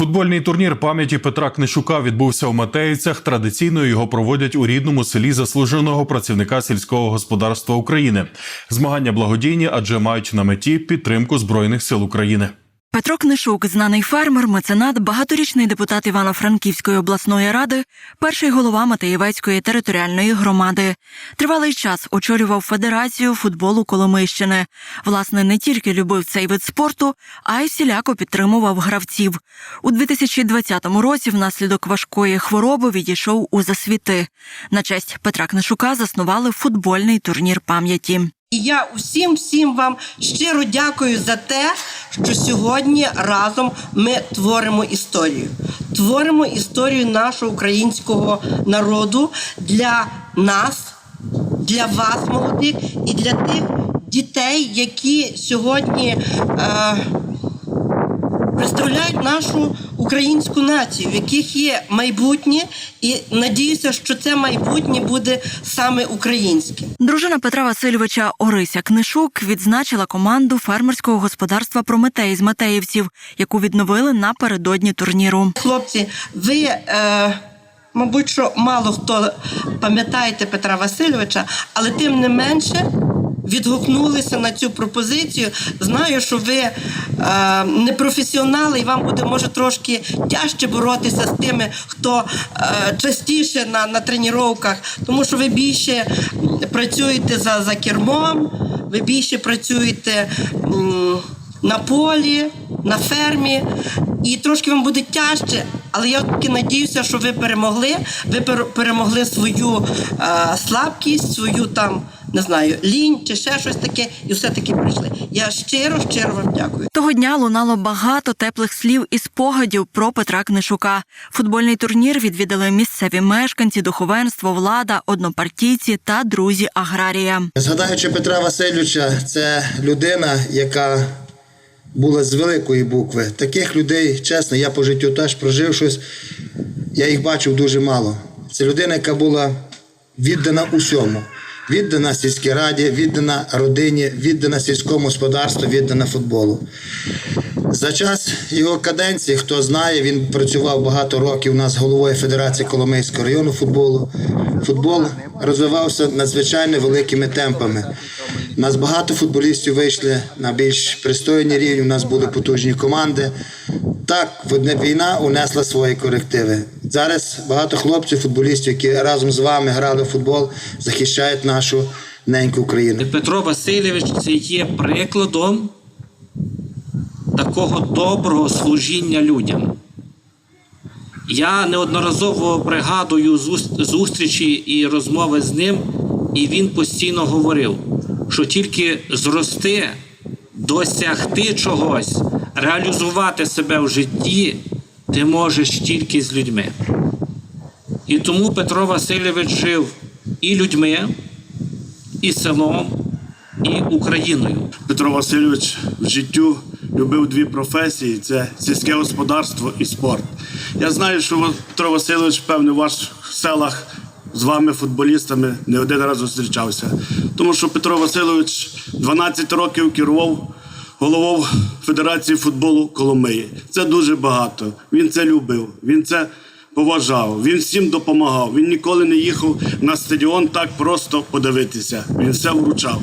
Футбольний турнір пам'яті Петра Книшука відбувся у Матеїцях. Традиційно його проводять у рідному селі заслуженого працівника сільського господарства України. Змагання благодійні, адже мають на меті підтримку збройних сил України. Петро Книшук, знаний фермер, меценат, багаторічний депутат Івано-Франківської обласної ради, перший голова Матеєвецької територіальної громади. Тривалий час очолював Федерацію футболу Коломийщини. Власне, не тільки любив цей вид спорту, а й всіляко підтримував гравців. У 2020 році внаслідок важкої хвороби відійшов у засвіти. На честь Петра Книшука заснували футбольний турнір пам'яті. І я усім всім вам щиро дякую за те, що сьогодні разом ми творимо історію. Творимо історію нашого українського народу для нас, для вас, молодих, і для тих дітей, які сьогодні. Е- Представляють нашу українську націю, в яких є майбутнє, і надіюся, що це майбутнє буде саме українське. Дружина Петра Васильовича Орися Книшук відзначила команду фермерського господарства Прометей з Матеївців, яку відновили напередодні турніру. Хлопці, ви, е, мабуть, що мало хто пам'ятаєте Петра Васильовича, але тим не менше. Відгукнулися на цю пропозицію. Знаю, що ви е, не професіонали, і вам буде може трошки тяжче боротися з тими, хто е, частіше на, на тренуваннях, тому що ви більше працюєте за, за кермом, ви більше працюєте. м, на полі, на фермі, і трошки вам буде тяжче, але я таки надіюся, що ви перемогли. Ви перемогли свою е, слабкість, свою там не знаю, лінь чи ще щось таке, і все-таки прийшли. Я щиро, щиро вам дякую. Того дня лунало багато теплих слів і спогадів про Петра Книшука. Футбольний турнір відвідали місцеві мешканці, духовенство, влада, однопартійці та друзі аграрія. Згадаючи Петра Васильовича, це людина, яка була з великої букви. Таких людей, чесно, я по життю теж прожив щось, я їх бачив дуже мало. Це людина, яка була віддана усьому. Віддана сільській раді, віддана родині, віддана сільському господарству, віддана футболу. За час його каденції, хто знає, він працював багато років у нас головою Федерації Коломийського району футболу. Футбол розвивався надзвичайно великими темпами. У нас багато футболістів вийшли на більш пристойні рівні. У нас були потужні команди. Так, війна унесла свої корективи. Зараз багато хлопців, футболістів, які разом з вами грали в футбол, захищають нашу неньку Україну. Петро Васильович це є прикладом такого доброго служіння людям. Я неодноразово пригадую зустрічі і розмови з ним, і він постійно говорив, що тільки зрости, досягти чогось, реалізувати себе в житті ти можеш тільки з людьми. І тому Петро Васильович жив і людьми, і селом, і Україною. Петро Васильович в життю любив дві професії: це сільське господарство і спорт. Я знаю, що Петро Васильович, певне, в ваших селах з вами, футболістами, не один раз зустрічався. Тому що Петро Васильович 12 років керував головою Федерації футболу Коломиї. Це дуже багато. Він це любив, він це поважав, він всім допомагав. Він ніколи не їхав на стадіон так просто подивитися. Він все вручав.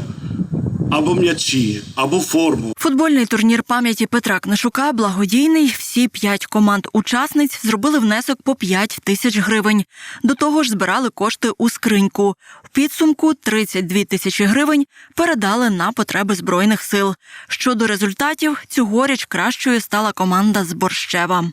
Або м'ячі, або форму. Футбольний турнір пам'яті Петра Книшука благодійний. Всі п'ять команд учасниць зробили внесок по 5 тисяч гривень. До того ж, збирали кошти у скриньку. В підсумку 32 тисячі гривень передали на потреби збройних сил. Щодо результатів, цьогоріч кращою стала команда з Борщева.